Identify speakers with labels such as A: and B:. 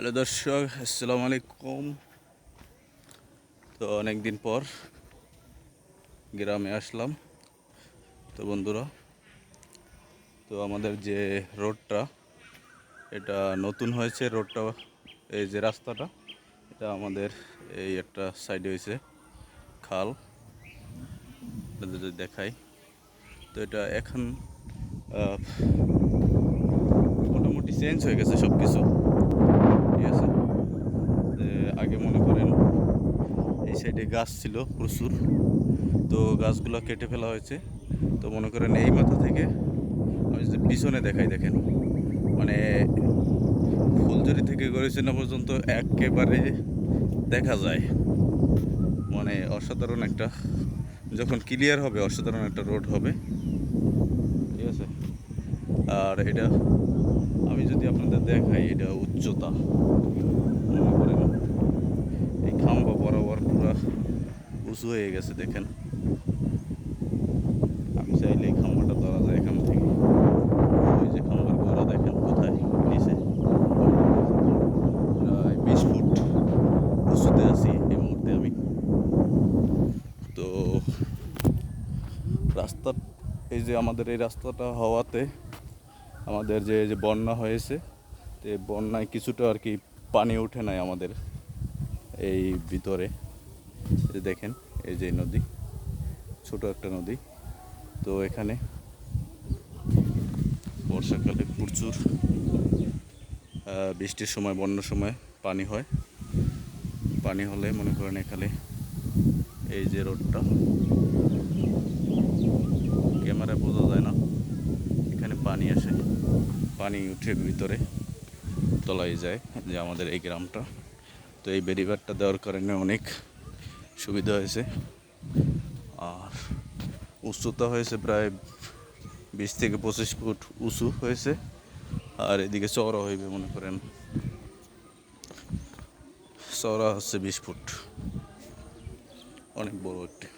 A: Hello দর্শক, আসসালামু আলাইকুম। তো অনেক দিন পর গ্রামে আসলাম। তো বন্ধুরা, তো আমাদের যে রোডটা, এটা নতুন হয়েছে রোডটা, এই যে রাস্তাটা, এটা আমাদের এই একটা সাইডে হয়েছে খাল। দেখাই, তো এটা এখন মোটামুটি চেঞ্জ হয়ে গেছে সব কিছু ঠিক আছে। আগে মনে করেন এই সাইডে গাছ ছিল প্রচুর। তো গাছগুলো কেটে ফেলা হয়েছে। তো মনে করেন এই মাথা থেকে আমি যদি পিছনে দেখাই দেখেন মানে ফুলঝুরি থেকে গড়েছিনা পর্যন্ত একেবারে দেখা যায়। মানে অসাধারণ একটা, যখন ক্লিয়ার হবে অসাধারণ একটা রোড হবে। ঠিক আছে? আর এটা আমি যদি আপনাদের দেখাই এটা উচ্চতা, মনে করেন। এই খাম্বা বরাবর পুরো উঁচু হয়ে গেছে, দেখেন। আমি চাইলে এই খাম্বাটা ধরা যায় এখান থেকে। ওই যে খাম্বার গোড়া, দেখেন কোথায়? নিচে। প্রায় বিশ ফুট উঁচুতে আছি এই মুহূর্তে আমি। তো রাস্তা এই যে আমাদের এই রাস্তাটা হওয়াতে আমাদের যে যে বন্যা হয়েছে, তো বন্যায় কিছুটা আর কি পানি উঠে নাই আমাদের এই ভিতরে। দেখেন, এই যে নদী, ছোট একটা নদী। তো এখানে বর্ষাকালে প্রচুর বৃষ্টির সময়, বন্যার সময় পানি হয়। পানি হলে মনে করেন এখানে এই যে রোডটা ক্যামেরায় বোঝা যায় না এখানে পানি আসে পানি উঠে ভিতরে তলায় যায় যে আমাদের এই গ্রামটা। তো এই বেরিবারটা দেওয়ার কারণে অনেক সুবিধা হয়েছে। আর উচ্চতা হয়েছে প্রায় বিশ থেকে পঁচিশ ফুট উঁচু হয়েছে। আর এদিকে চওড়া হইবে মনে করেন। চওড়া হচ্ছে বিশ ফুট। অনেক বড় একটি।